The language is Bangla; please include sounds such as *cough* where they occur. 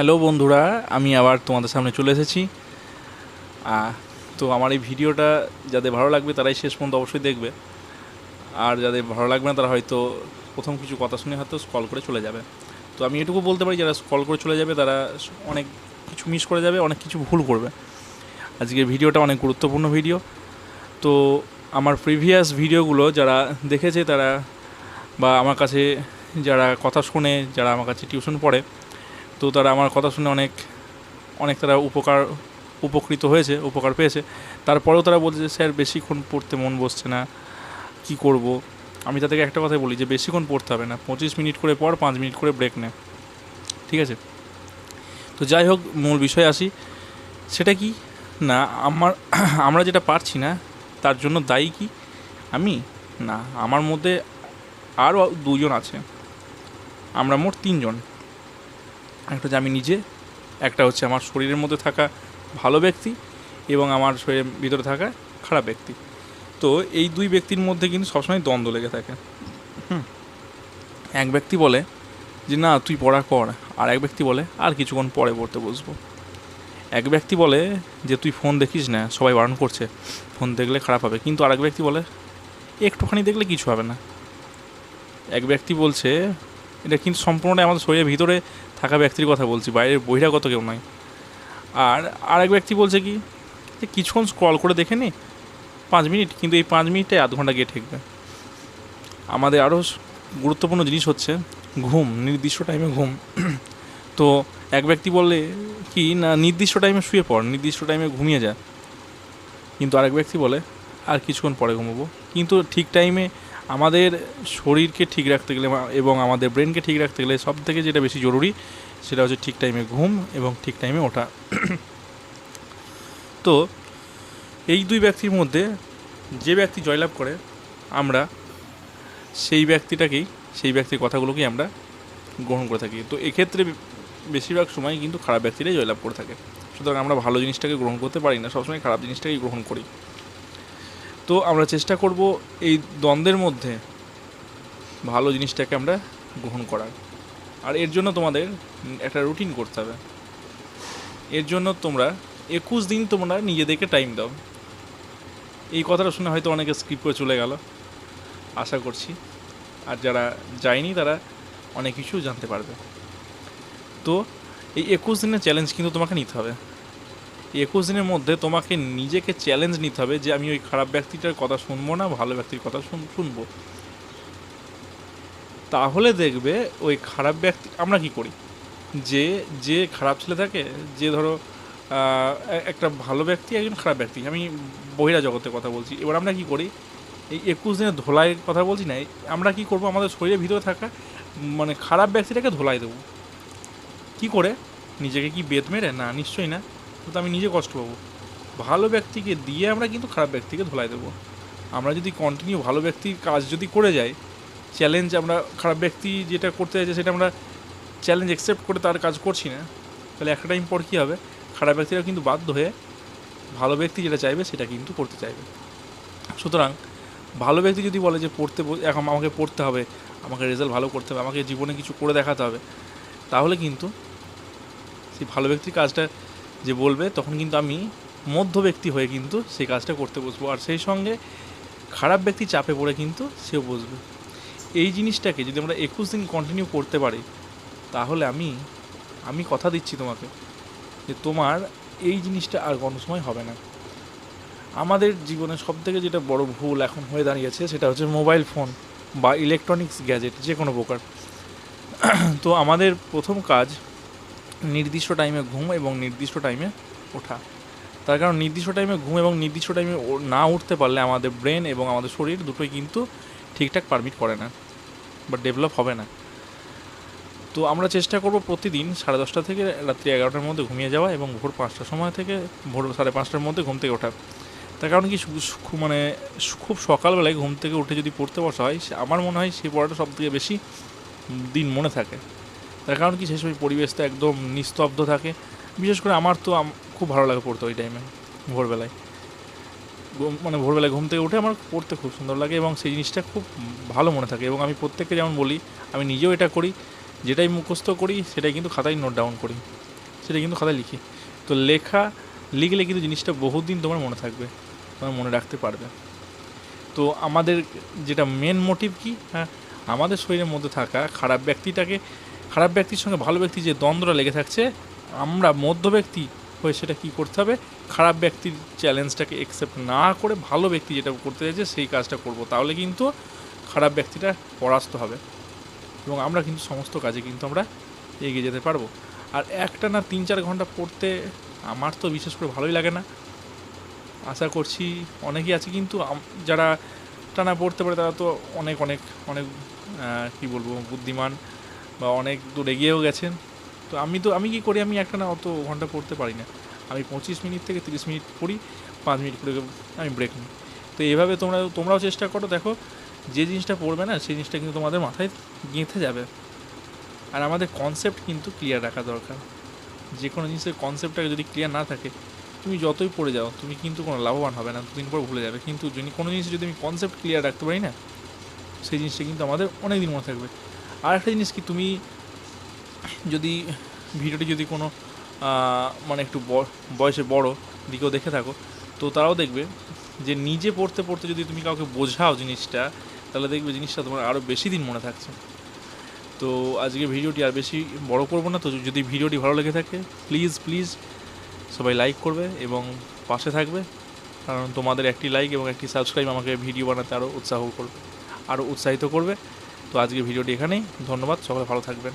হ্যালো বন্ধুরা, আমি আবার তোমাদের সামনে চলে এসেছি। তো আমার এই ভিডিওটা যাদের ভালো লাগবে তারাই শেষ পর্যন্ত অবশ্যই দেখবে। আর যাদের ভালো লাগবে না তারা হয়তো প্রথম কিছু কথা শুনে হয়তো স্কল করে চলে যাবে। তো আমি এটুকু বলতে পারি, যারা স্কল করে চলে যাবে তারা অনেক কিছু মিস করে যাবে, অনেক কিছু ভুল করবে। আজকের ভিডিওটা অনেক গুরুত্বপূর্ণ ভিডিও তো আমার প্রিভিয়াস ভিডিওগুলো যারা দেখেছে তারা বা আমার কাছে যারা কথা শুনে, যারা আমার কাছে টিউশন পড়ে তো তারা আমার কথা শুনে অনেক অনেক তারা উপকার, উপকৃত হয়েছে, উপকার পেয়েছে। তারপরেও তারা বলছে স্যার, বেশিক্ষণ পড়তে মন বসছে না, কি করব? আমি তাদেরকে একটা কথাই বলি যে, বেশিক্ষণ পড়তে হবে না, পঁচিশ মিনিট করে পর পাঁচ মিনিট করে ব্রেক নে। ঠিক আছে? তো যাই হোক, মূল বিষয়ে আসি। সেটা কি? না, আমার, আমরা যেটা পারছি না, তার জন্য দায়ী কি? আমি? না, আমার মধ্যে আরও দুজন আছে। আমরা মোট তিনজন। একটা হচ্ছে আমি নিজে, একটা হচ্ছে আমার শরীরের মধ্যে থাকা ভালো ব্যক্তি এবং আমার শরীরের ভিতরে থাকা খারাপ ব্যক্তি। তো এই দুই ব্যক্তির মধ্যে কিন্তু সবসময় দ্বন্দ্ব লেগে থাকে। হুম। এক ব্যক্তি বলে যে, না, তুই পড়া কর। আর এক ব্যক্তি বলে, আর কিছুক্ষণ পরে পড়তে বসবো। এক ব্যক্তি বলে যে, তুই ফোন দেখিস না, সবাই বারণ করছে। ফোন দেখলে খারাপ হবে। কিন্তু আরেক ব্যক্তি বলে, একটুখানি দেখলে কিছু হবে না। এক ব্যক্তি বলছে এটা কিন্তু সম্পূর্ণটাই আমাদের শরীরের ভিতরে থাকা ব্যক্তির কথা বলছি, বাইরের বহিরাগত কেউ নয়। আর আরেক ব্যক্তি বলছে কি, যে কিছুক্ষণ স্ক্রল করে দেখে নি, পাঁচ মিনিট, কিন্তু এই পাঁচ মিনিটে আধ ঘণ্টা গিয়ে ঠেকবে। আমাদের আরও গুরুত্বপূর্ণ জিনিস হচ্ছে, ঘুম, নির্দিষ্ট টাইমে ঘুম। *clears throat* তো এক ব্যক্তি বললে কি, না, নির্দিষ্ট টাইমে শুয়ে পড়, নির্দিষ্ট টাইমে ঘুমিয়ে যা। কিন্তু আরেক ব্যক্তি বলে, আর কিছুক্ষণ পরে ঘুমাবো। কিন্তু ঠিক টাইমে আমাদের শরীরকে ঠিক রাখতে গেলে এবং আমাদের ব্রেনকে ঠিক রাখতে গেলে সব থেকে যেটা বেশি জরুরি সেটা হচ্ছে ঠিক টাইমে ঘুম এবং ঠিক টাইমে ওঠা। তো এই দুই ব্যক্তির মধ্যে যে ব্যক্তি জয়লাভ করে, আমরা সেই ব্যক্তিটাকেই, সেই ব্যক্তির কথাগুলোকেই আমরা গ্রহণ করে থাকি। তো এক্ষেত্রে বেশিরভাগ সময় কিন্তু খারাপ ব্যক্তিরাই জয়লাভ করে থাকে। সুতরাং আমরা ভালো জিনিসটাকে গ্রহণ করতে পারি না, সবসময় খারাপ জিনিসটাকেই গ্রহণ করি। তো আমরা চেষ্টা করব এই দ্বন্দ্বের মধ্যে ভালো জিনিসটাকে আমরা গ্রহণ করার। আর এর জন্য তোমাদের একটা রুটিন করতে হবে। এর জন্য তোমরা একুশ দিন তোমরা নিজেদেরকে টাইম দাও। এই কথাটা শুনে হয়তো অনেকে স্কিপ করে চলে গেল। আশা করছি। আর যারা যায়নি তারা অনেক কিছু জানতে পারবে। তো এই একুশ দিনের চ্যালেঞ্জ কিন্তু তোমাকে নিতে হবে। একুশ দিনের মধ্যে তোমাকে নিজেকে চ্যালেঞ্জ নিতে হবে যে আমি ওই খারাপ ব্যক্তিটার কথা শুনব না, ভালো ব্যক্তির কথা শুন শুনব। তাহলে দেখবে ওই খারাপ ব্যক্তি, আমরা কি করি? যে যে খারাপ ছেলে থাকে, যে ধরো একটা ভালো ব্যক্তি, একজন খারাপ ব্যক্তি, আমি বহিরা জগতের কথা বলছি। এবার আমরা কি করি? এই একুশ দিনের ধোলাইয়ের কথা বলছি না, আমরা কি করব? আমাদের শরীরের ভিতরে থাকা মানে খারাপ ব্যক্তিটাকে ধোলাই দেবো। কি করে? নিজেকে কি বেত মেরে? না, নিশ্চয়ই না। তো আমি নিজে কষ্ট পাবো। ভালো ব্যক্তিকে দিয়ে আমরা কিন্তু খারাপ ব্যক্তিকে ধোলাই দেবো। আমরা যদি কন্টিনিউ ভালো ব্যক্তির কাজ যদি করে যাই চ্যালেঞ্জ আমরা খারাপ ব্যক্তি যেটা করতে চাইছে সেটা আমরা চ্যালেঞ্জ অ্যাকসেপ্ট করে তার কাজ করছি না। তাহলে একটা টাইম পর কী হবে? খারাপ ব্যক্তিরা কিন্তু বাধ্য হয়ে ভালো ব্যক্তি যেটা চাইবে সেটা কিন্তু করতে চাইবে। সুতরাং ভালো ব্যক্তি যদি বলে যে পড়তে এখন আমাকে পড়তে হবে, আমাকে রেজাল্ট ভালো করতে হবে, আমাকে জীবনে কিছু করে দেখাতে হবে, তাহলে কিন্তু সেই ভালো ব্যক্তির কাজটা যে বলবে, তখন কিন্তু আমি মধ্য ব্যক্তি হয়ে কিন্তু সেই কাজটা করতে বসবো। আর সেই সঙ্গে খারাপ ব্যক্তি চাপে পড়ে কিন্তু সেও বসবে। এই জিনিসটাকে যদি আমরা একুশ দিন কন্টিনিউ করতে পারি, তাহলে আমি আমি কথা দিচ্ছি তোমাকে যে তোমার এই জিনিসটা আর কোনো সময় হবে না। আমাদের জীবনে সব থেকে যেটা বড় ভুল এখন হয়ে দাঁড়িয়েছে, সেটা হচ্ছে মোবাইল ফোন বা ইলেকট্রনিক্স গ্যাজেট যে কোনো প্রকার। তো আমাদের প্রথম কাজ নির্দিষ্ট টাইমে ঘুম এবং নির্দিষ্ট টাইমে ওঠা। তার কারণ নির্দিষ্ট টাইমে ঘুম এবং নির্দিষ্ট টাইমে না উঠতে পারলে আমাদের ব্রেন এবং আমাদের শরীর দুটোই কিন্তু ঠিকঠাক পারমিট করে না বা ডেভেলপ হবে না। তো আমরা চেষ্টা করব প্রতিদিন সাড়ে দশটা থেকে রাত্রি এগারোটার মধ্যে ঘুমিয়ে যাওয়া এবং ভোর পাঁচটার সময় থেকে ভোর সাড়ে পাঁচটার মধ্যে ঘুম থেকে ওঠা। তার কারণ কি মানে খুব সকালবেলায় ঘুম থেকে উঠে যদি পড়তে বসা হয়, আমার মনে হয় সেই পড়াটা সব থেকে বেশি দিন মনে থাকে। তার কারণ কি, সেই সময় পরিবেশটা একদম নিস্তব্ধ থাকে। বিশেষ করে আমার তো খুব ভালো লাগে পড়তে ওই টাইমে ভোরবেলায়। মানে ভোরবেলায় ঘুম থেকে উঠে আমার পড়তে খুব সুন্দর লাগে এবং সেই জিনিসটা খুব ভালো মনে থাকে এবং আমি প্রত্যেককে যেমন বলি, আমি নিজেও এটা করি, যেটাই মুখস্থ করি, সেটাই কিন্তু খাতায় নোট ডাউন করি সেটা কিন্তু খাতায় লিখি। তো লেখা, লিখলে কিন্তু জিনিসটা বহুদিন তোমার মনে থাকবে, তোমার মনে রাখতে পারবে। তো আমাদের যেটা মেন মোটিভ কি হ্যাঁ আমাদের শরীরের মধ্যে থাকা খারাপ ব্যক্তিটাকে খারাপ ব্যক্তির সঙ্গে ভালো ব্যক্তির যে দ্বন্দ্বটা লেগে থাকছে, আমরা মধ্য ব্যক্তি হয়ে সেটা কী করতে হবে? খারাপ ব্যক্তির চ্যালেঞ্জটাকে একসেপ্ট না করে ভালো ব্যক্তি যেটা করতে চাইছে সেই কাজটা করব। তাহলে কিন্তু খারাপ ব্যক্তিটা পরাস্ত হবে। এবং আমরা কিন্তু সমস্ত কাজে কিন্তু আমরা এগিয়ে যেতে পারব। আর একটা না তিন চার ঘণ্টা পড়তে আমার তো বিশেষ করে ভালোই লাগে না। আশা করছি অনেকেই আছে কিন্তু যারা টানা পড়তে পারে তারা তো অনেক অনেক অনেক কী বলব, বুদ্ধিমান। বা অনেক দূর এগিয়েও গেছেন। তো আমি তো, আমি কী করি? আমি একটা না অত ঘণ্টা পড়তে পারি না। আমি পঁচিশ মিনিট থেকে তিরিশ মিনিট পড়ি, পাঁচ মিনিট করে আমি ব্রেক নিই। তো এইভাবে তোমরা, তোমরাও চেষ্টা করো। দেখো, যে জিনিসটা পড়বে না, সেই জিনিসটা কিন্তু তোমাদের মাথায় গেঁথে যাবে। আর আমাদের কনসেপ্ট কিন্তু ক্লিয়ার রাখা দরকার। যে কোনো জিনিসের কনসেপ্টটাকে যদি ক্লিয়ার না থাকে, তুমি যতই পড়ে যাও, তুমি কিন্তু কোনো লাভবান হবে না, দুদিন পর ভুলে যাবে। কিন্তু যদি কোনো জিনিস যদি আমি কনসেপ্ট ক্লিয়ার রাখতে পারি না, সেই জিনিসটা কিন্তু আমাদের অনেক দিন মনে থাকবে। আর একটা জিনিস কি, তুমি যদি ভিডিওটি যদি কোনো মানে একটু বয়সে বড় দিকেও দেখে থাকো, তো তারাও দেখবে যে নিজে পড়তে পড়তে যদি তুমি কাউকে বোঝাও জিনিসটা, তাহলে দেখবে জিনিসটা তোমার আরও বেশি দিন মনে থাকছে। তো আজকে ভিডিওটি আর বেশি বড় করব না, তো যদি ভিডিওটি ভালো লেগে থাকে প্লিজ প্লিজ সবাই লাইক করবে এবং পাশে থাকবে, কারণ তোমাদের একটি লাইক এবং একটি সাবস্ক্রাইব আমাকে ভিডিও বানাতে আরও উৎসাহ করবে আরও উৎসাহিত করবে। তো আজকের ভিডিওটি এখানেই। ধন্যবাদ সকলে ভালো থাকবেন।